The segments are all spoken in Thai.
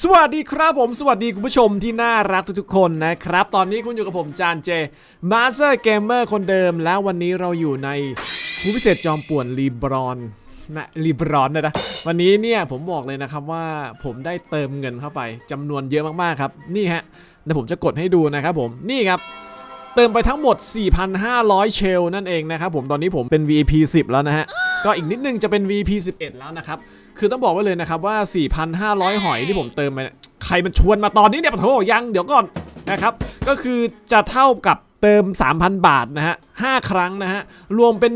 สวัสดีครับผมสวัสดีคุณผู้ชมที่น่ารักทุกๆคนนะครับ ตอนนี้คุณอยู่กับผมจานเจมาสเตอร์เกมเมอร์คนเดิม แล้ววันนี้เราอยู่ในผู้พิเศษจอมป่วนรีบรอนนะรีบรอนนะนะวันนี้เนี่ยผมบอกเลยนะครับว่าผมได้เติมเงินเข้าไปจำนวนเยอะมากๆครับ นี่ฮะเดี๋ยวผมจะกดให้ดูนะครับผมนี่ครับ เติมไปทั้งหมด 4,500 เชลนั่นเองนะครับผมตอนนี้ผมเป็น VIP 10 แล้วนะฮะ ก็อีกนิดนึงจะเป็น VIP 11 แล้วนะครับ คือต้องบอกไว้เลยนะครับว่า 4,500 หอยที่ผมเติมไปเนี่ยใครมันชวนมาตอนนี้เนี่ยปะโถยังเดี๋ยวก่อนนะครับก็คือจะเท่ากับเติม 3,000 บาทนะฮะ 5 ครั้งนะฮะ รวมเป็น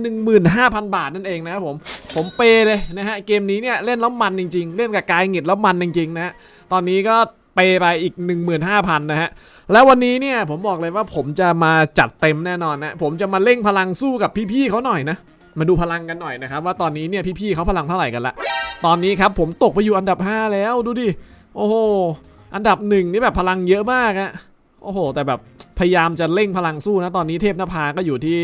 15,000 บาทนั่นเองนะครับผม ผมเปย์เลยนะฮะ เกมนี้เนี่ยเล่นแล้วมันจริง ๆ เล่นกับกายหงิดแล้วมันจริงๆนะฮะ ตอนนี้ก็เปย์ไปอีก 15,000 นะฮะ แล้ววันนี้เนี่ยผมบอกเลยว่าผมจะมาจัดเต็มแน่นอนนะ ผมจะมาเร่งพลังสู้กับพี่ๆเขาหน่อยนะ มาดูพลังกันหน่อยนะครับ ว่าตอนนี้เนี่ยพี่ๆเขาพลังเท่าไหร่กันละ ตอนนี้ครับผมตกไปอยู่อันดับ 5 แล้วดูดิ โอ้โห อันดับหนึ่งนี่แบบพลังเยอะมากอะโอ้โห แต่แบบพยายามจะเร่งพลังสู้นะ ตอนนี้เทพนภาก็อยู่ที่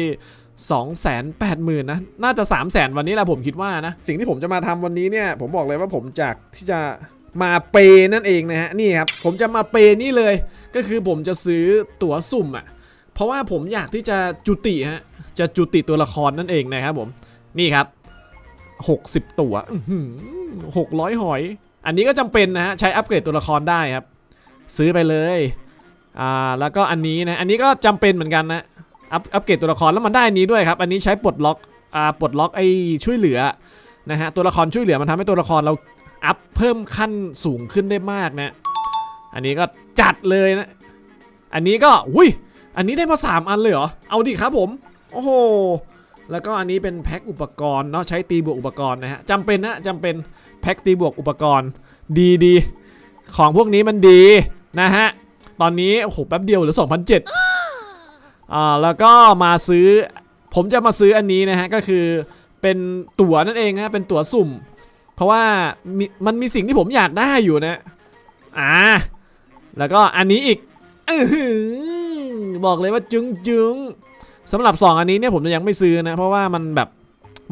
280,000นะ น่าจะ 300,000วันนี้แหละผมคิดว่านะ สิ่งที่ผมจะมาทำวันนี้เนี่ย ผมบอกเลยว่าผมจากที่จะมาเปย์นั่นเองนะฮะ นี่ครับ ผมจะมาเปย์นี่เลย ก็คือผมจะซื้อตั๋วสุ่มอะเพราะว่าผมอยากที่จะจุติฮะ จะจุติตัวละครนั่นเองนะครับผมนี่ครับ 60 ตัวหกร้อยหอย อันนี้ก็จำเป็นนะฮะใช้อัปเกรดตัวละครได้ครับ ซื้อไปเลยอ่าแล้วก็อันนี้นะอันนี้ก็จำเป็นเหมือนกันนะอัพอัปเกรดตัวละครแล้วมันได้อันนี้ด้วยครับ อันนี้ใช้ปลดล็อกอ่าปลดล็อกไอ้ช่วยเหลือนะฮะตัวละครช่วยเหลือมันทำให้ตัวละครเราอัพเพิ่มขั้นสูงขึ้นได้มากนะ อันนี้ก็จัดเลยนะ อันนี้ก็อุ้ยอันนี้ได้มา 3 อันเลยเหรอ เอาดิครับผม โอ้โห แล้วก็อันนี้เป็นแพ็คอุปกรณ์เนาะใช้ตีบวกอุปกรณ์นะฮะจำเป็นนะจำเป็นแพ็คตีบวกอุปกรณ์ดีดีของพวกนี้มันดีนะฮะ ตอนนี้โอ้โหแป๊บเดียวเหรือ2,007อ่าแล้วก็มาซื้อ ผมจะมาซื้ออันนี้นะฮะก็คือเป็นตั๋วนั่นเองนะเป็นตั๋วสุ่ม เพราะว่ามีมันมีสิ่งที่ผมอยากได้อยู่นะอ่าแล้วก็อันนี้อีกอบอกเลยว่าจึงจึง สำหรับ 2 อันนี้เนี่ยผมจะยังไม่ซื้อนะ เพราะว่ามันแบบ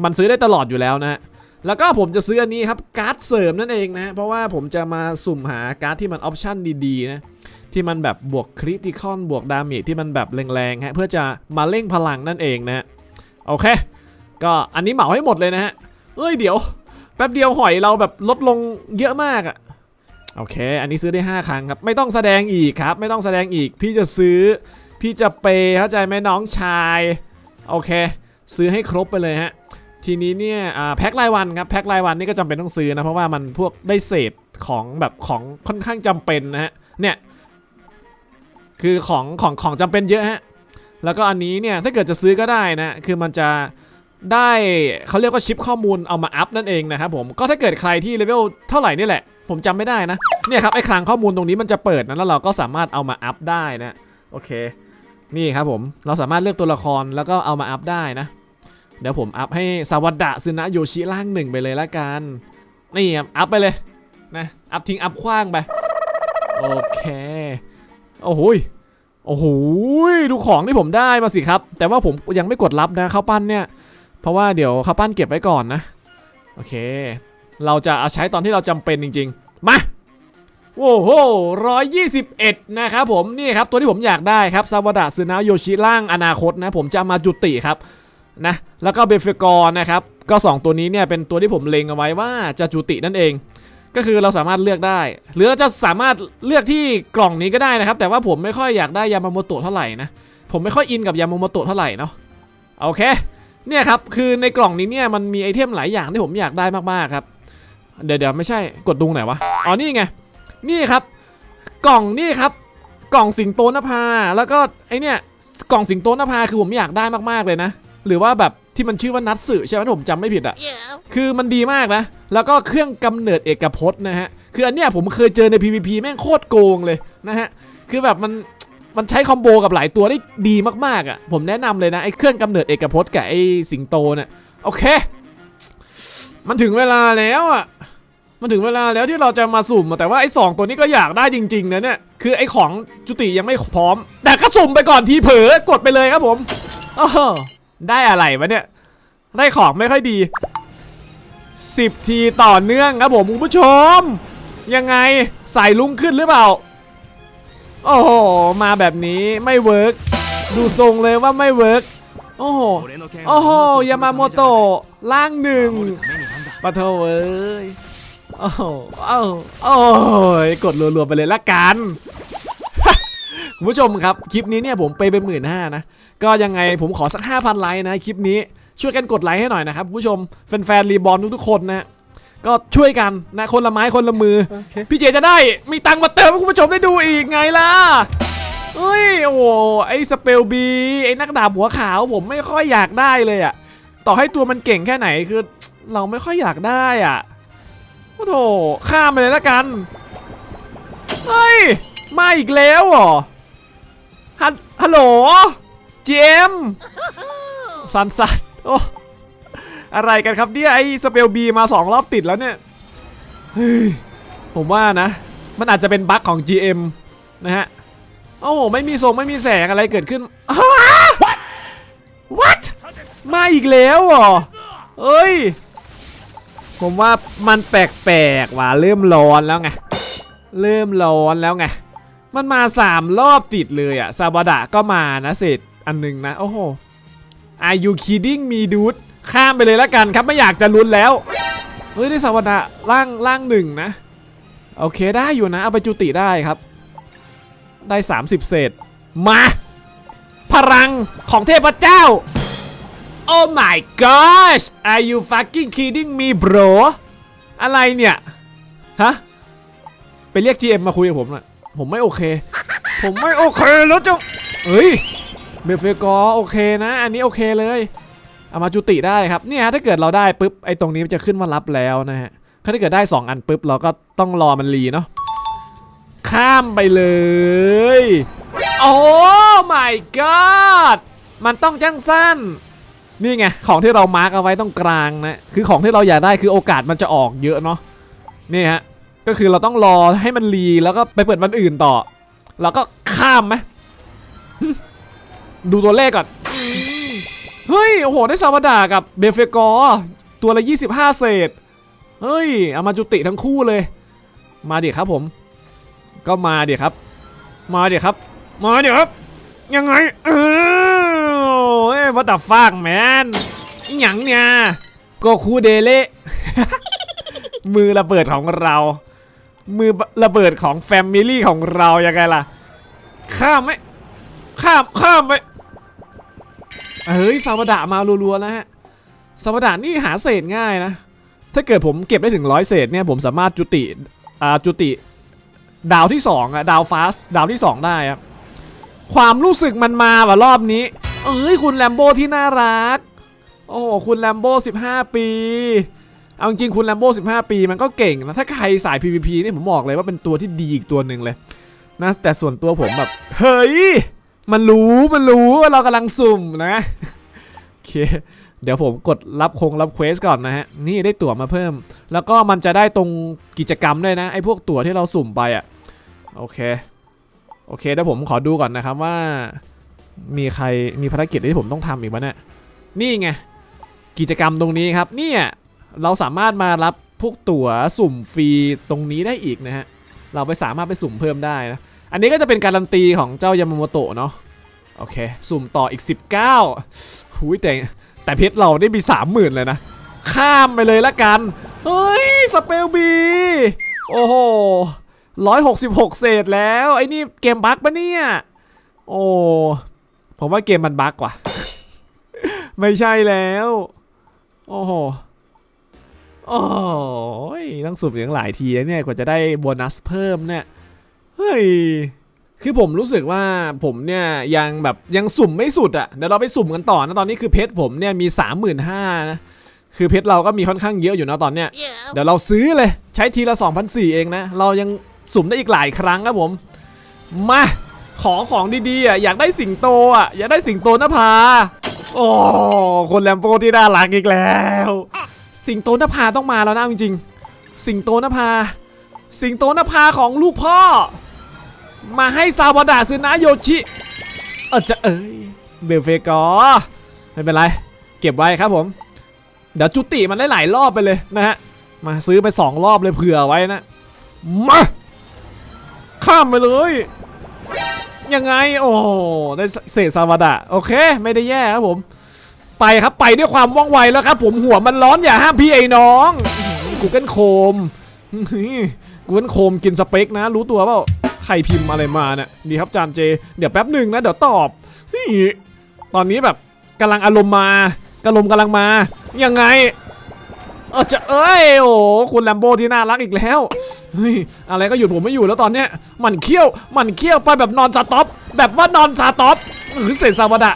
มันซื้อได้ตลอดอยู่แล้วนะฮะแล้วก็ผมจะซื้ออันนี้ครับการ์ดเสริมนั่นเองนะฮะเพราะว่าผมจะมาสุ่มหาการ์ดที่มันออปชั่นดีๆนะที่มันแบบบวกคริติคอนบวกดาเมจที่มันแบบแรงๆฮะเพื่อจะมาเร่งพลังนั่นเองนะฮะโอเค ก็อันนี้เหมาให้หมดเลยนะฮะเอ้ยเดี๋ยว แป๊บเดียวหอยเราแบบลดลงเยอะมากอะโอเค อันนี้ซื้อได้ 5 ครั้งครับ ไม่ต้องแสดงอีกครับ ไม่ต้องแสดงอีก พี่จะซื้อ พี่จะเปเข้าใจไหมน้องชาย โอเค ซื้อให้ครบไปเลยฮะ ทีนี้เนี่ยแพ็ครายวันครับแพ็ครายวันนี่ก็จำเป็นต้องซื้อนะ เพราะว่ามันพวกได้เศษของแบบของค่อนข้างจำเป็นนะฮะ เนี่ย คือของของของจำเป็นเยอะฮะ แล้วก็อันนี้เนี่ยถ้าเกิดจะซื้อก็ได้นะ คือมันจะได้เขาเรียกว่าชิปข้อมูลเอามาอัพนั่นเองนะครับผมก็ถ้าเกิดใครที่เลเวลเท่าไหร่นี่แหละ ผมจำไม่ได้นะเนี่ยครับไอ้คลังข้อมูลตรงนี้มันจะเปิดนะแล้วเราก็สามารถเอามาอัพได้นะโอเค นี่ครับผม เราสามารถเลือกตัวละครแล้วก็เอามาอัพได้นะ เดี๋ยวผมอัพให้สวัสดะซึนะโยชิล่างหนึ่งไปเลยละกัน นี่ครับอัพไปเลยนะอัพทิ้งอัพคว้างไป โอเค โอ้โหโอ้โหดูของที่ผมได้มาสิครับ แต่ว่าผมยังไม่กดรับนะข้าวปั้นเนี่ย เพราะว่าเดี๋ยวข้าวปั้นเก็บไว้ก่อนนะ โอเค เราจะเอาใช้ตอนที่เราจำเป็นจริง ๆ มา โอ้โหร้อยยี่สิบเอ็ดนะครับผมนี่ครับตัวที่ผมอยากได้ครับซาวดะซึนะโยชิล่างอนาคตนะผมจะมาจุติครับนะแล้วก็เบฟกอร์นะครับก็ 2 ตัวนี้เนี่ยเป็นตัวที่ผมเล็งเอาไว้ว่าจะจุตินั่นเอง ก็คือเราสามารถเลือกได้ หรือเราจะสามารถเลือกที่กล่องนี้ก็ได้นะครับ แต่ว่าผมไม่ค่อยอยากได้ยามาโมโตะเท่าไหร่นะผมไม่ค่อยอินกับยามาโมโตะเท่าไหร่เนาะโอเคเนี่ยครับคือในกล่องนี้เนี่ยมันมีไอเทมหลายอย่างที่ผมอยากได้มากๆครับเดี๋ยวเดี๋ยวไม่ใช่กดดูไหนวะอ๋อนี่ไง นี่ครับกล่องนี่ครับกล่องสิงโตนภา แล้วก็ไอเนี่ยกล่องสิงโตนภาคือผมอยากได้มากๆเลยนะ หรือว่าแบบที่มันชื่อว่านัตสึใช่ไหมถ้าผมจำไม่ผิดอะ Yeah. คือมันดีมากนะ แล้วก็เครื่องกำเนิดเอกพจน์นะฮะ คืออันเนี้ยผมเคยเจอใน PVP แม่งโคตรโกงเลยนะฮะ คือแบบมันมันใช้คอมโบกับหลายตัวได้ดีมากๆอะ่ะ ผมแนะนำเลยนะไอ้เครื่องกำเนิดเอกพจน์กับไอ้สิงโตเนี่ยโอเค มันถึงเวลาแล้วอะ มันถึงเวลาแล้วที่เราจะมาสุ่มอะแต่ว่าไอ้สองตัวนี้ก็อยากได้จริงๆนะเนี่ยคือไอ้ของจุติยังไม่พร้อม แต่ก็สุ่มไปก่อนทีเผลอกดไปเลยครับผมอ้อได้อะไรวะเนี่ยได้ของไม่ค่อยดี 10 ทีต่อเนื่องครับผมคุณผู้ชม ยังไงสายลุงขึ้นหรือเปล่า โอ้โหมาแบบนี้ไม่เวิร์กดูทรงเลยว่าไม่เวิร์กโอ้โหโอ้โหยามาโมโตะล่างหนึ่งปะโถเอ้ย โอ้โหโอ้โหโอ้ยกดรัวๆไปเลยละกันคุณผู้ชมครับ คลิปนี้เนี่ยผมไปเป็นหมื่นห้านะ ก็ยังไงผมขอสัก 5,000 ไลค์นะ คลิปนี้ช่วยกันกดไลค์ให้หน่อยนะครับคุณผู้ชมแฟนๆรีบอลทุกๆคนนะ ก็ช่วยกันนะคนละไม้คนละมือ พี่เจจะได้มีตังค์มาเติมให้คุณผู้ชมได้ดูอีกไงล่ะเฮ้ยโอ้โหไอ้สเปลบีไอ้นักดาบหัวขาวผมไม่ค่อยอยากได้เลยอะต่อให้ตัวมันเก่งแค่ไหนคือ เราไม่ค่อยอยากได้อะ โอ้โถข้ามไปเลยละกัน เฮ้ย มาอีกแล้วเหรอ ฮัลฮัลโหล GM สันสันโอ้อะไรกันครับเนี่ยไอ้สเปลบีมาสองรอบติดแล้วเนี่ย เฮ้ย ผมว่านะ มันอาจจะเป็นบั๊กของ GM นะฮะ โอ้โห ไม่มีทรงไม่มีแสงอะไรเกิดขึ้นอ้าว What What มาอีกแล้วเหรอเอ้ย ผมว่ามันแปลกๆว่ะเริ่มร้อนแล้วไงเริ่มร้อนแล้วไงมันมาสามรอบติดเลยอะซาบดะก็มานะเสร็จอันหนึ่งนะ โอ้โห Are you kidding me dude ข้ามไปเลยแล้วกันครับไม่อยากจะลุ้นแล้ว เฮ้ย ได้ซาบดะล่างล่างหนึ่งนะ โอเคได้อยู่นะ เอาไปจุติได้ครับ ได้ 30 เศษ มา พลังของเทพเจ้า Oh my gosh are you fucking kidding me bro อะไรเนี่ย ฮะ ไปเรียก GM มาคุยกับผมหน่อยผมไม่โอเค ผมไม่โอเคแล้วจ้าเฮ้ยเบลเฟกอโอเคนะ อันนี้โอเคเลยเอามาจุติได้ครับเนี่ยถ้าเกิดเราได้ปุ๊บไอ้ตรงนี้มันจะขึ้นว่ารับแล้วนะฮะถ้าเกิดได้ 2 อันปุ๊บเราก็ต้องรอมันรีเนาะข้ามไปเลยโอ้ my god มันต้องจังสั้น นี่ไงของที่เรามาร์กเอาไว้ตรงกลางนะคือของที่เราอยากได้คือโอกาสมันจะออกเยอะเนาะนี่ฮะก็คือเราต้องรอให้มันรีแล้วก็ไปเปิดวันอื่นต่อ แล้วก็ข้ามไหมดูตัวเลขก่อนเฮ้ยโอ้โหได้ซาวดากับเบลเฟกอตัวละ 25 เศษเฮ้ยเอามาจุติทั้งคู่เลย มาดิครับผม ก็มาดิครับ มาดิครับ มาดิครับ ยังไงเออ วัตถุฟากแมนอหยังเนี่ยโกคูเดเล่มือระเบิดของเรา มือระเบิดของแฟมิลี่ของเรายังไงล่ะ ข้ามไหมข้ามข้ามไปเฮ้ยซาวดะมารัวๆแล้วฮะซาวดะนี่หาเศษง่ายนะ ถ้าเกิดผมเก็บได้ถึงร้อยเศษเนี่ยผมสามารถจุติอ่าจุติดาวที่2อะดาวฟาสดาวที่ 2 ได้ครับความรู้สึกมันมาว่ะรอบนี้ เอ้ยคุณแลมโบที่น่ารัก โอ้โหคุณแลมโบ15 ปี เอาจริงคุณแลมโบ15 ปีมันก็เก่งนะ ถ้าใครสาย PVP นี่ผมบอกเลยว่าเป็นตัวที่ดีอีกตัวหนึ่งเลยนะแต่ส่วนตัวผมแบบ เฮ้ย มันรู้มันรู้ว่าเรากำลังสุ่มนะโอเคเดี๋ยวผมกดรับคงรับเควสก่อนนะฮะ นี่ได้ตั๋วมาเพิ่ม แล้วก็มันจะได้ตรงกิจกรรมด้วยนะ ไอ้พวกตั๋วที่เราสุ่มไปอะ โอเค โอเคเดี๋ยวผมขอดูก่อนนะครับว่า มีใครมีภารกิจที่ผมต้องทำอีกไหมเนี่ยนี่ไงกิจกรรมตรงนี้ครับเนี่ยเราสามารถมารับพวกตั๋วสุ่มฟรีตรงนี้ได้อีกนะฮะเราไปสามารถไปสุ่มเพิ่มได้นะอันนี้ก็จะเป็นการันตีของเจ้ายามาโมโตะเนาะโอเค สุ่มต่ออีก 19หุยแต่แต่เพชรเราได้มี30,000เลยนะ ข้ามไปเลยละกัน เฮ้ย สเปลบี โอ้โห166เศษแล้ว ไอ้นี่เกมบั๊กปะเนี่ย โอ้ ผมว่าเกมมันบั๊กว่ะ ไม่ใช่แล้ว โอ้โห โอ้ยต้องสุ่มอย่างหลายทีแล้วเนี่ยกว่าจะได้โบนัสเพิ่มเนี่ย เฮ้ย คือผมรู้สึกว่าผมเนี่ยยังแบบยังสุ่มไม่สุดอะ่ะ เดี๋ยวเราไปสุ่มกันต่อนะตอนนี้คือเพชรผมเนี่ยมี 35,000นะคือเพชรเราก็มีค่อนข้างเยอะอยู่นะตอนเนี้ย เดี๋ยวเราซื้อเลยใช้ทีละ2,004เองนะ เรายังสุ่มได้อีกหลายครั้งครับผม มา ขอของดีๆอะอยากได้สิงโตอะอยากได้สิงโตนภาโอ้คนแลมโปที่น่ารักอีกแล้ว สิงโตนภาต้องมาแล้วนะจริงๆสิงโตนภา สิงโตนภาของลูกพ่อ มาให้ซาวดะซึนะโยชิเออจะเอ้ยเบลเฟกอร์ไม่เป็นไร เก็บไว้ครับผม เดี๋ยวจุติมันได้หลายรอบไปเลยนะฮะมาซื้อไป 2 รอบเลยเผื่อไว้นะ มา ข้ามไปเลย ยังไง โอ้โหได้เศษซาวาดะโอเค ไม่ได้แย่ครับผม ไปครับไปด้วยความว่องไวแล้วครับ ผมหัวมันร้อนอย่าห้ามพี่ไอ้น้องกูเกิลโคมกูเกิลโคมกินสเปคนะ รู้ตัวเปล่าใครพิมพ์อะไรมาเนี่ยดีครับจานเจ เดี๋ยวแป๊บหนึ่งนะ เดี๋ยวตอบตอนนี้แบบกำลังอารมณ์มากำลังกำลังมา ยังไง เออจะเอ้ยโอ้คุณแลมโบที่น่ารักอีกแล้วเฮ้ยอะไรก็หยุดผมไม่อยู่แล้วตอนเนี้ยหมันเคี้ยวหมันเคี้ยวไปแบบนอนสต็อปแบบว่านอนสต็อปหรือเศษซาวดะ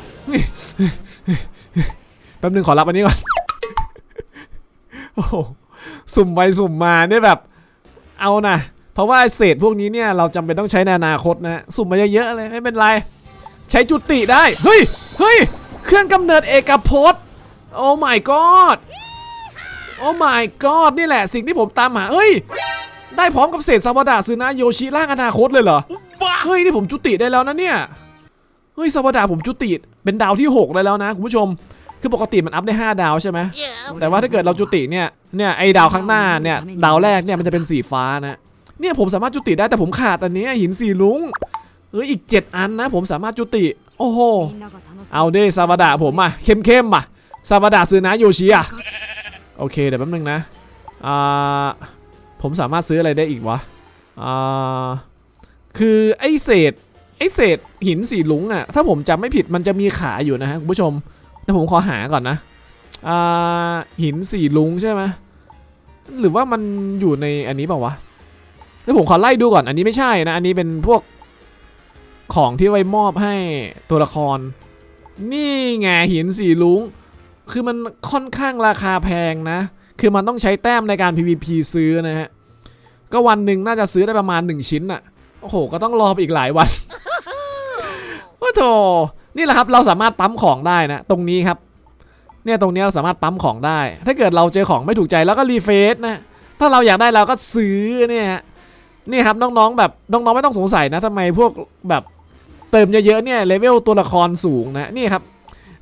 แป๊บนึงขอรับอันนี้ก่อนโอ้โหสุ่มไปสุ่มมาเนี่ยแบบ เอานะเพราะว่าเศษพวกนี้เนี่ยเราจำเป็นต้องใช้ในอนาคตนะสุ่มมาเยอะๆเลยไม่เป็นไร ใช้จุติได้ เฮ้ยเฮ้ยเครื่องกำเนิดเอกภพโอ้ my god โอ้ my god นี่แหละสิ่งที่ผมตามหาเอ้ย ได้พร้อมกับเศษซาวดาซึนะโยชิร่างอนาคตเลยเหรอ เฮ้ย นี่ผมจุติได้แล้วนะเนี่ย เฮ้ยซาวดาผมจุติเป็นดาวที่ 6 ได้แล้วนะคุณผู้ชม คือปกติมันอัพได้ 5 ดาวใช่ไหม แต่ว่าถ้าเกิดเราจุติเนี่ย เนี่ยไอดาวข้างหน้าเนี่ยดาวแรกเนี่ยมันจะเป็นสีฟ้านะเนี่ยผมสามารถจุติได้แต่ผมขาดอันเนี้ยหินสีลุงเฮ้ยอีก 7 อันนะผมสามารถจุติ โอ้โห เอาดิซาวดาผมอะเข้มๆอะซาวดาซึนะโยชิอะ โอเคเดี๋ยวแป๊บนึงนะอ่าผมสามารถซื้ออะไรได้อีกวะอ่าคือไอ้เศษไอ้เศษหินสีลุงอะถ้าผมจำไม่ผิดมันจะมีขาอยู่นะฮะคุณผู้ชมแต่ผมขอหาก่อนนะอ่าหินสีลุงใช่ไหมหรือว่ามันอยู่ในอันนี้เปล่าวะเดี๋ยวผมขอไล่ดูก่อนอันนี้ไม่ใช่นะ อันนี้เป็นพวกของที่ไว้มอบให้ตัวละคร นี่ไงหินสีลุง คือมันค่อนข้างราคาแพงนะ คือมันต้องใช้แต้มในการ PVP ซื้อนะฮะ ก็วันหนึ่งน่าจะซื้อได้ประมาณ 1 ชิ้นอะโอ้โห ก็ต้องรออีกหลายวันโอ้โถนี่แหละครับ เราสามารถปั๊มของได้นะ ตรงนี้ครับ เนี่ยตรงนี้เราสามารถปั๊มของได้ ถ้าเกิดเราเจอของไม่ถูกใจแล้วก็รีเฟซนะ ถ้าเราอยากได้เราก็ซื้อเนี่ยฮะนี่ครับน้องๆแบบน้องๆไม่ต้องสงสัยนะทำไมพวกแบบเติมเยอะๆเนี่ยเลเวลตัวละครสูงนะ นี่ครับ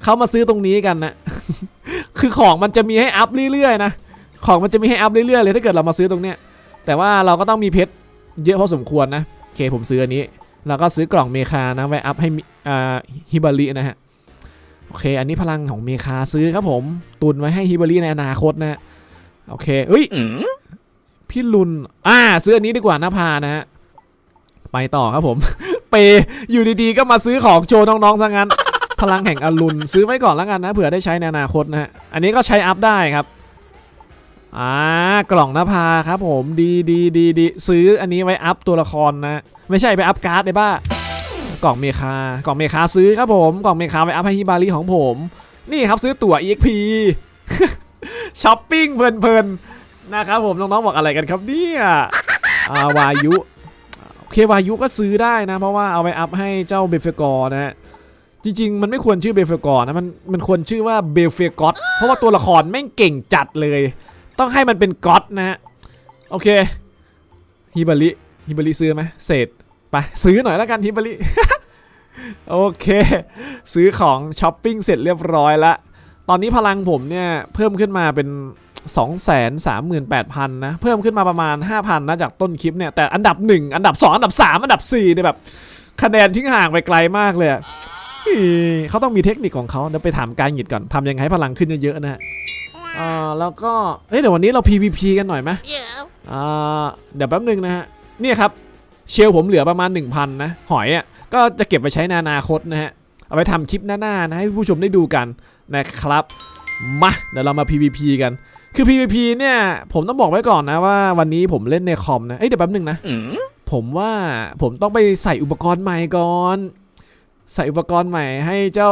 เขามาซื้อตรงนี้กันนะ คือของมันจะมีให้อัพเรื่อยๆนะ ของมันจะมีให้อัพเรื่อยๆเลยถ้าเกิดเรามาซื้อตรงเนี้ย แต่ว่าเราก็ต้องมีเพชรเยอะพอสมควรนะโอเคผมซื้ออันนี้ แล้วก็ซื้อกล่องเมคานะไว้อัพให้มิอ่าฮิบารินะฮะ โอเค อันนี้พลังของเมคาซื้อครับผม ตุนไว้ให้ฮิบาริในอนาคตนะฮะโอเคเอ้ยพี่ลุน อ่าซื้ออันนี้ดีกว่านะพานะฮะ ไปต่อครับผม เปอยู่ดีๆก็มาซื้อของโชว์น้องๆซะงั้น พลังแห่งอรุณซื้อไว้ก่อนแล้วกันนะเผื่อได้ใช้ในอนาคตนะฮะอันนี้ก็ใช้อัพได้ครับอ่ากล่องนภาครับผมดีดีดีดีซื้ออันนี้ไว้อัพตัวละครนะไม่ใช่ไปอัพการ์ดเลยบ้ากล่องเมคากล่องเมคาซื้อครับผมกล่องเมคาไว้อัพให้ฮิบาริของผม นี่ครับซื้อตั๋ว EXP ช้อปปิ้งเพลินๆนะครับผมน้องๆบอกอะไรกันครับเนี่ยอาวายุโอเควายุก็ซื้อได้นะ เพราะว่าเอาไปอัพให้เจ้าเบฟเฟกอร์นะฮะ จริงๆ มันไม่ควรชื่อเบฟเฟกอร์นะมันมันควรชื่อว่าเบลเฟกอตเพราะว่าตัวละครแม่งเก่งจัดเลย ต้องให้มันเป็นก๊อตนะฮะโอเคฮิบาริฮิบาริซื้อไหมเศษไปซื้อหน่อยแล้วกันฮิบาริโอเค ซื้อของช้อปปิ้งเสร็จเรียบร้อยแล้วตอนนี้พลังผมเนี่ยเพิ่มขึ้นมาเป็น 2 3 8 0 0 0 นะ เพิ่มขึ้นมาประมาณ 5,000 นะจากต้นคลิปเนี่ย แต่อันดับ 1 อันดับ 2 อันดับ 3 อันดับ4เนี่ยแบบ คะแนนทิ้งห่างไปไกลมากเลย เขาต้องมีเทคนิคของเขาเดี๋ยวไปถามการหยิดก่อนทำยังไงให้พลังขึ้นเยอะๆนะฮะอ่าแล้วก็เอ้ยเดี๋ยววันนี้เรา PVP กันหน่อยไหมอ่าเดี๋ยวแป๊บหนึงนะฮะเนี่ยครับเชลผมเหลือประมาณ 1,000 นะ หอยอะก็จะเก็บไปใช้ในอนาคตนะฮะ เอาไปทำคลิปหน้าๆนะให้ผู้ชมได้ดูกันนะครับ มาเดี๋ยวเรามา PVP กัน คือ PVP เนี่ยผมต้องบอกไว้ก่อนนะว่าวันนี้ผมเล่นในคอมนะ เอ้ยเดี๋ยวแป๊บหนึงนะ ผมว่าผมต้องไปใส่อุปกรณ์ใหม่ก่อน ใส่อุปกรณ์ใหม่ให้เจ้า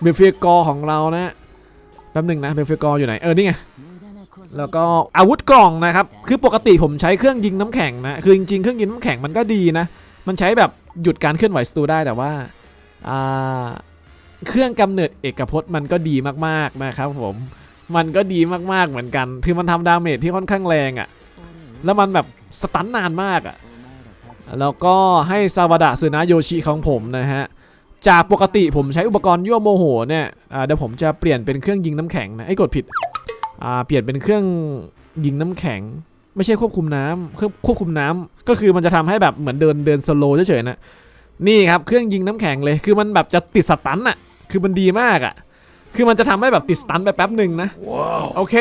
เบลฟีกอของเรานะแป๊บหนึ่งนะเบลเฟกอร์อยู่ไหนเออนี่ไงแล้วก็อาวุธกล่องนะครับ คือปกติผมใช้เครื่องยิงน้ำแข็งนะ คือจริงๆ เครื่องยิงน้ำแข็งมันก็ดีนะ มันใช้แบบหยุดการเคลื่อนไหวศัตรูได้แต่ว่าเครื่องกำเนิดเอกพจน์มันก็ดีมากๆนะครับผม มันก็ดีมากๆเหมือนกัน คือมันทำดาเมจที่ค่อนข้างแรงอะ่ะ แล้วมันแบบสตันนานมากอะ่ะ แล้วก็ให้ซาวาดะซึนะโยชิของผมนะฮะจากปกติผมใช้อุปกรณ์ยั่วโมโหเนี่ยอ่าเดี๋ยวผมจะเปลี่ยนเป็นเครื่องยิงน้ำแข็งนะไอ้ยกดผิดอ่าเปลี่ยนเป็นเครื่องยิงน้ำแข็ง ไม่ใช่ควบคุมน้ำเครื่องควบคุมน้ำก็คือมันจะทำให้แบบเหมือนเดินเดินสโลว์เฉยๆนะนี่ครับเครื่องยิงน้ำแข็งเลยคือมันแบบจะติดสตันอะคือมันดีมากอะคือมันจะทำให้แบบติดสตันไปแป๊บหนึ่งนะโอเค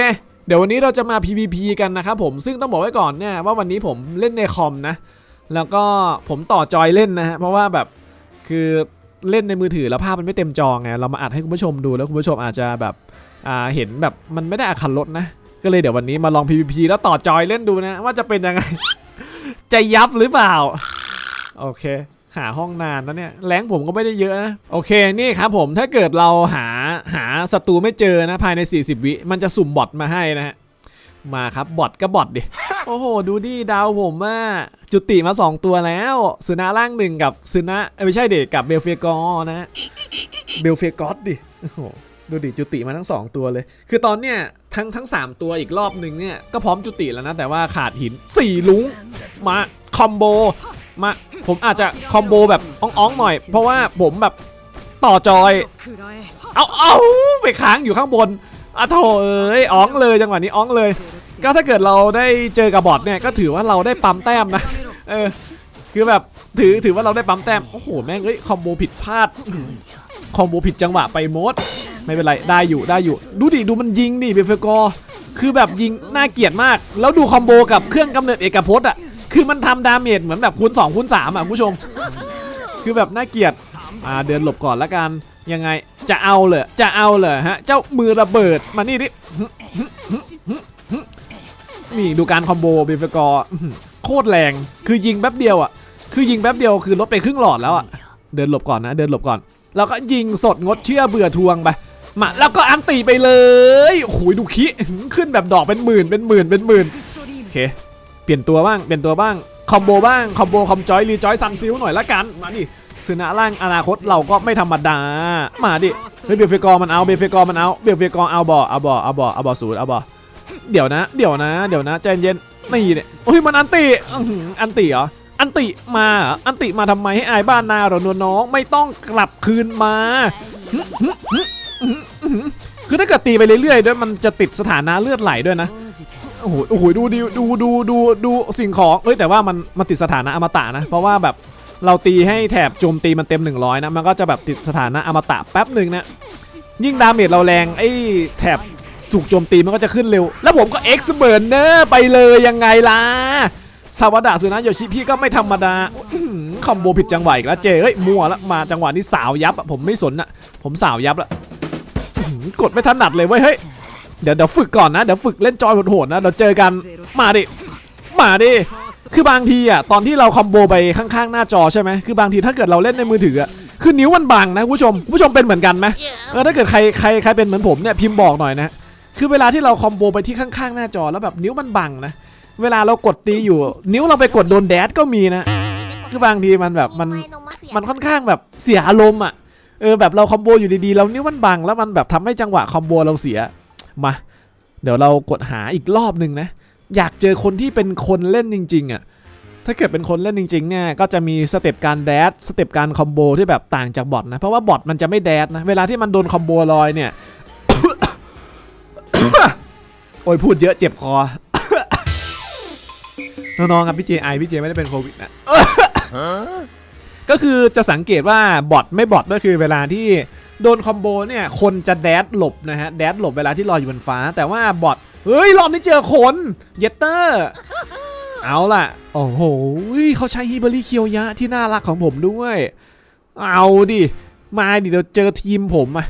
เดี๋ยววันนี้เราจะมา PVP กันนะครับผมซึ่งต้องบอกไว้ก่อนเนี่ยว่าวันนี้ผมเล่นในคอมนะ แล้วก็ผมต่อจอยเล่นนะฮะเพราะว่าแบบคือเล่นในมือถือแล้วภาพมันไม่เต็มจอไงเรามาอัดให้คุณผู้ชมดูแล้วคุณผู้ชมอาจจะแบบอ่าเห็นแบบมันไม่ได้อักขันลดนะ ก็เลยเดี๋ยววันนี้มาลอง PVP แล้วต่อจอยเล่นดูนะ ว่าจะเป็นยังไง จะยับหรือเปล่า โอเค หาห้องนานนะเนี่ยแรงผมก็ไม่ได้เยอะนะ โอเคนี่ครับผมถ้าเกิดเราหาหาศัตรูไม่เจอนะภายใน 40 วิมันจะสุ่มบอทมาให้นะฮะมาครับบอทก็บอทดิ โอ้โห ดูดิดาวผมว่าจุติมา 2 ตัวแล้วซึนาร่างหนึ่งกับซึนะไม่ใช่เด็กกับเบลเฟกอร์นะ เบลเฟกอสดิโอ้โหดูดิจุติมาทั้ง 2 ตัวเลย คือตอนเนี้ยทั้งทั้ง 3 ตัวอีกรอบหนึ่งเนี่ยก็พร้อมจุติแล้วนะแต่ว่าขาดหิน4ลุงมาคอมโบมาผมอาจจะคอมโบแบบอ่องๆหน่อย เพราะว่าผมแบบต่อจอย เอาเอาไปค้างอยู่ข้างบนอะโถเอ้ยอ้องเลยจังหวะนี้อ้องเลย ก็ถ้าเกิดเราได้เจอกับบอทเนี่ยก็ถือว่าเราได้ปั๊มแต้มนะเออคือแบบถือถือว่าเราได้ปั๊มแต้มโอ้โหแม่งเอ้ยคอมโบผิดพลาดคอมโบผิดจังหวะไปโมดไม่เป็นไรได้อยู่ได้อยู่ ดูดิดูมันยิงดิเบลเฟกอร์คือแบบยิงน่าเกลียดมาก แล้วดูคอมโบกับเครื่องกำเนิดเอกพจน์อะคือมันทำดาเมจเหมือนแบบคูณ2คูณ3อะคุณผู้ชม คือแบบน่าเกลียดอ่าเดินหลบก่อนละกันยังไงจะเอาเหรอจะเอาเหรอฮะ เจ้ามือระเบิดมานี่ดิ นี่ดูการคอมโบเบลเฟกอร์โคตรแรง คือยิงแป๊บเดียวอะ คือยิงแป๊บเดียวคือลดไปครึ่งหลอดแล้วอะ เดินหลบก่อนนะ เดินหลบก่อน แล้วก็ยิงสดงดเชื่อเบื่อทวงไป มาแล้วก็อันตีไปเลยโอ้โหดูคิขึ้นแบบดอกเป็นหมื่นเป็นหมื่นเป็นหมื่นโอเค เปลี่ยนตัวบ้าง เปลี่ยนตัวบ้าง คอมโบบ้าง คอมโบคอมจอยรีจอยซันซิลหน่อยละกัน มาดิซึนะร่างอนาคตเราก็ไม่ธรรมดา มาดิ เฮ้ยเบลเฟกอร์มันเอา เบลเฟกอร์มันเอา เบลเฟกอร์เอาบอเอาบอเอาบอเอาบอศูนย์เอาบอ เดี๋ยวนะ เดี๋ยวนะ เดี๋ยวนะใจเย็นนี่เนี่ยโอ้ยมันอันติอื้อหืออันติเหรอ อันติมาเหรออันติมาทำไมให้อายบ้านนาเหรอนวลน้องไม่ต้องกลับคืนมา คือถ้าเกิดตีไปเรื่อยๆด้วยมันจะติดสถานะเลือดไหลด้วยนะ โอ้โห โอ้โห ดูดิดูดูดูดูสิ่งของ เอ้ยแต่ว่ามันมันติดสถานะอมตะนะ เพราะว่าแบบเราตีให้แถบโจมตีมันเต็ม 100 นะ มันก็จะแบบติดสถานะอมตะแป๊บหนึ่งนะ ยิ่งดาเมจเราแรงไอ้แถบ ถูกโจมตีมันก็จะขึ้นเร็ว แล้วผมก็เอ็กซ์เบิร์เนอร์ไปเลยยังไงล่ะซาวดะสุนะโยชิพี่ก็ไม่ธรรมดาอคอมโบผิดจังหวะอีกแล้วเจเฮ้ยมัวล้วมาจังหวะนี้สาวยับอะผมไม่สนอะผมสาวยับละกดไม่ถนัดเลยเว้ยเฮ้ยเดี๋ยวเดี๋ยวฝึกก่อนนะเดี๋ยวฝึกเล่นจอยโหดๆนะเดี๋ยวเจอกันมาดิมาดิคือบางทีอะตอนที่เราคอมโบไปข้างๆหน้าจอใช่ไหมคือบางทีถ้าเกิดเราเล่นในมือถืออะคือนิ้วมันบังนะผู้ชมผู้ชมเป็นเหมือนกันไหมเออถ้าเกิดใครใครใครเป็นเหมือนผมเนี่ยพิมพ์บอกหน่อยนะ คือเวลาที่เราคอมโบไปที่ข้างๆ หน้าจอแล้วแบบนิ้วมันบังนะ เวลาเรากดตีอยู่ นิ้วเราไปกดโดนแดดก็มีนะ คือบางทีมันแบบมันมันค่อนข้างแบบเสียอารมณ์อะเออแบบเราคอมโบอยู่ดีๆแล้วนิ้วมันบังแล้วมันแบบทำให้จังหวะคอมโบเราเสียมาเดี๋ยวเรากดหาอีกรอบหนึ่งนะ อยากเจอคนที่เป็นคนเล่นจริงๆอะถ้าเกิดเป็นคนเล่นจริงๆเนี่ยก็จะมีสเต็ปการแดดสเต็ปการคอมโบที่แบบต่างจากบอทนะ เพราะว่าบอทมันจะไม่แดดนะ เวลาที่มันโดนคอมโบลอยเนี่ย โอ้ยพูดเยอะเจ็บคอ น้องๆครับพี่เจไอพี่เจไม่ได้เป็นโควิดนะก็คือจะสังเกตว่าบอทไม่บอทก็คือเวลาที่โดนคอมโบเนี่ยคนจะแดดหลบนะฮะแดดหลบเวลาที่ลอยอยู่บนฟ้า แต่ว่าบอทเฮ้ยรอบนี้เจอคนเยตเตอร์เอาล่ะ โอ้โหเขาใช้ฮิเบอรี่เคียวยะที่น่ารักของผมด้วย เอาดิ มาดิเดี๋ยวเจอทีมผมอะ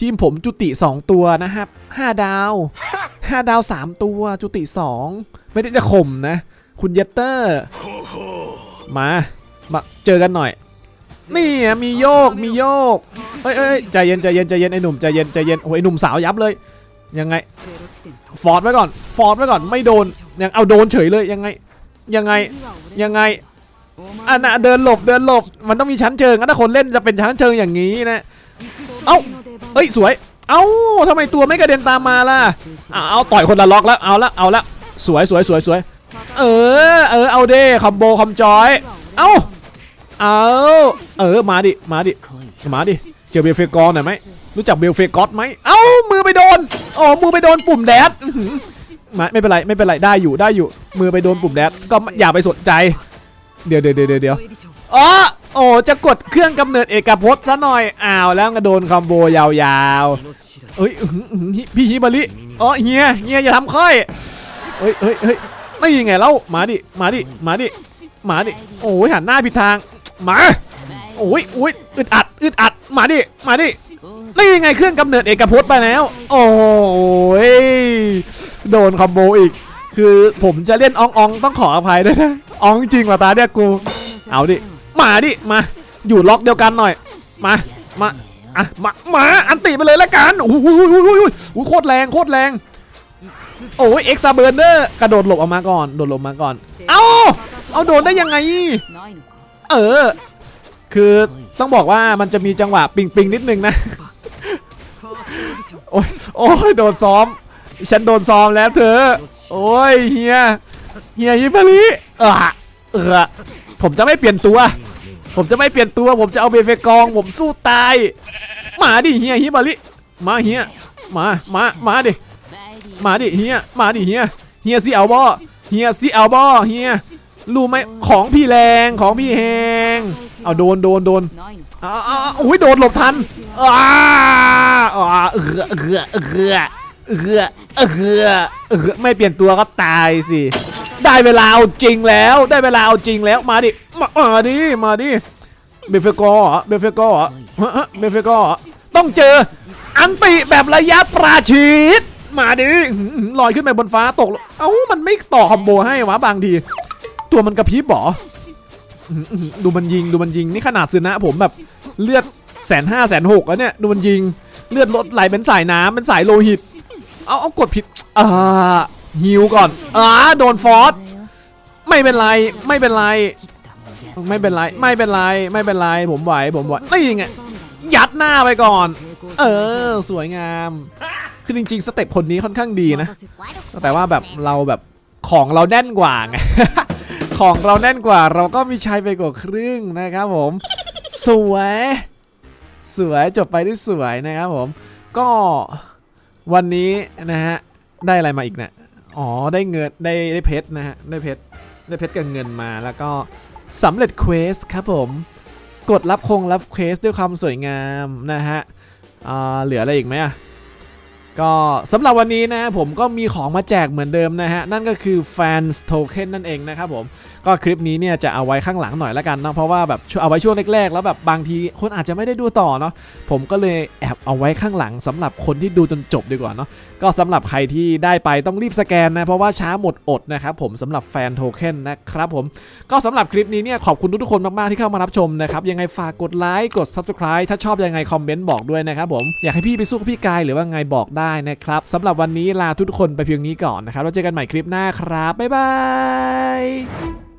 ทีมผมจุติ 2 ตัวนะครับ 5 ดาว 5 ดาว 3 ตัวจุติ 2 ไม่ได้จะข่มนะ คุณเยตเตอร์ มามาเจอกันหน่อย นี่มีโยกมีโยกเอ้ยเอ้ยใจเย็นใจเย็นใจเย็นไอ้หนุ่มใจเย็นใจเย็นโอ้ยไอ้หนุ่มสาวยับเลยยังไงฟอร์ดไว้ก่อนฟอร์ดไว้ก่อนไม่โดนยังเอาโดนเฉยเลยยังไงยังไงยังไงอันน่ะเดินหลบเดินหลบมันต้องมีชั้นเชิงถ้าคนเล่นจะเป็นชั้นเชิงอย่างนี้นะเอ้า เอ้ยสวย เอ้าทำไมตัวไม่กระเด็นตามมาล่ะเอาเอาต่อยคนละล็อกแล้วเอาละเอาละสวยสวยสวยสวยเออเออเอาเด้คอมโบคอมจอยเอ้าเอาเออมาดิมาดิมาดิเจอเบลเฟกอร์หน่อยไหมรู้จักเบลเฟกอสไหมเอ้ามือไปโดนโอ้มือไปโดนปุ่มแดดมาไม่เป็นไรไม่เป็นไรได้อยู่ได้อยู่ มือไปโดนปุ่มแดดก็อย่าไปสนใจ เดี๋ยวเดี๋ยวเดี๋ยวเดี๋ยวอ๋อ โอ้จะกดเครื่องกำเนิดเอกภพซะหน่อยอ้าวแล้วก็โดนคอมโบยาวๆเอ้ยพี่ฮิบาริอ๋อเฮียเฮียอย่าทำค่อยเฮ้ยเฮ้ยเฮ้ยไม่ยังไงเล่ามาดิมาดิมาดิมาดิโอ้ยหันหน้าผิดทางมาโอ้ยโอ้ยอึดอัดอึดอัดมาดิมาดินี่ยิงไงเครื่องกำเนิดเอกภพไปแล้ว โอ้ยโดนคอมโบอีก คือผมจะเล่นอองอองต้องขออภัยด้วยนะอองจริงว่ะตาเนี่ยกู เอาดิ มาดิมาอยู่ล็อกเดียวกันหน่อย มามาอะมามาอันติไปเลยละกันโอ้โหโคตรแรงโคตรแรงโอ้ยเอ็กซ์เบอร์เนอร์กระโดดหลบออกมาก่อนโดดหลบมาก่อน เอาเอาโดนได้ยังไง เออ คือต้องบอกว่ามันจะมีจังหวะปิงปิงนิดนึงนะ โอ้ยโอ้ยโดนซ้อม ฉันโดนซ้อมแล้วเธอ โอ้ยเฮียเฮียฮิปาริเออเออผมจะไม่เปลี่ยนตัว ผมจะไม่เปลี่ยนตัว ผมจะเอาเบเฟกอง ผมสู้ตาย มาดิเฮียฮิปาริมาเฮียมา มา มาดิ มาดิเฮียมาดิเฮียเฮียซีเอาบอเฮียซีเอาบอเฮียรู้ไหมของพี่แรงของพี่แหงเอาโดนโดนโดนอ้าวอ้าวอ้ยโดนหลบทันอ้าอ้าเออเออเออเออเออเออเออไม่เปลี่ยนตัวก็ตายสิ ได้เวลาเอาจริงแล้ว ได้เวลาเอาจริงแล้วมาดิมามาดิมาดิเบฟเฟกอร์เบฟเฟกอร์เหรอฮะฮะเบฟเฟกอร์ต้องเจออันติแบบระยะประชิดมาดิลอยขึ้นไปบนฟ้าตกลงเอ้ามันไม่ต่อคอมโบให้วะบางที ตัวมันกระพริบหรออื้อหือดูมันยิงดูมันยิงนี่ขนาดซึนะผมแบบเลือดแสนห้าแสนหกแล้วเนี่ยดูมันยิงเลือดลดไหลเป็นสายน้ำเป็นสายโลหิต เอาเอากดผิดอ่า ฮิวก่อนอ่าโดนฟอสไม่เป็นไรไม่เป็นไร ไม่เป็นไรไม่เป็นไรไม่เป็นไรผมไหวผมไหวนี่ไงยัดหน้าไปก่อน เออ สวยงาม คือจริงๆ สเต็ปคนนี้ค่อนข้างดีนะ แต่ว่าแบบเราแบบของเราแน่นกว่าไง ของเราแน่นกว่าเราก็มีชัยไปกว่าครึ่งนะครับผม สวย สวยจบไปได้สวยนะครับผม ก็วันนี้นะฮะ ได้อะไรมาอีกเนี่ย อ๋อได้เงินได้ได้เพชรนะฮะได้เพชรได้เพชรกับเงินมาแล้วก็สำเร็จเควสครับผม กดรับคงรับเควสด้วยความสวยงามนะฮะอ่าเหลืออะไรอีกไหมอะ ก็สำหรับวันนี้นะผมก็มีของมาแจกเหมือนเดิมนะฮะ นั่นก็คือ Fans Token นั่นเองนะครับผม ก็คลิปนี้เนี่ยจะเอาไว้ข้างหลังหน่อยละกันเนาะเพราะว่าแบบเอาไว้ช่วงแรกๆ แล้วแบบบางทีคนอาจจะไม่ได้ดูต่อเนาะผมก็เลยแอบเอาไว้ข้างหลังสำหรับคนที่ดูจนจบดีกว่าเนาะก็สำหรับใครที่ได้ไปต้องรีบสแกนนะเพราะว่าช้าหมดอดนะครับผมสำหรับแฟนโทเค็นนะครับผมก็สำหรับคลิปนี้เนี่ยขอบคุณทุกๆคนมากๆที่เข้ามารับชมนะครับยังไงฝากกดไลค์กด Subscribe ถ้าชอบยังไงคอมเมนต์บอกด้วยนะครับผมอยากให้พี่ไปสู้กับพี่กายหรือว่าไงบอกได้นะครับสำหรับวันนี้ลาทุกคนไปเพียงนี้ก่อนนะครับเราเจอกันใหม่คลิปหน้าครับบ๊ายบาย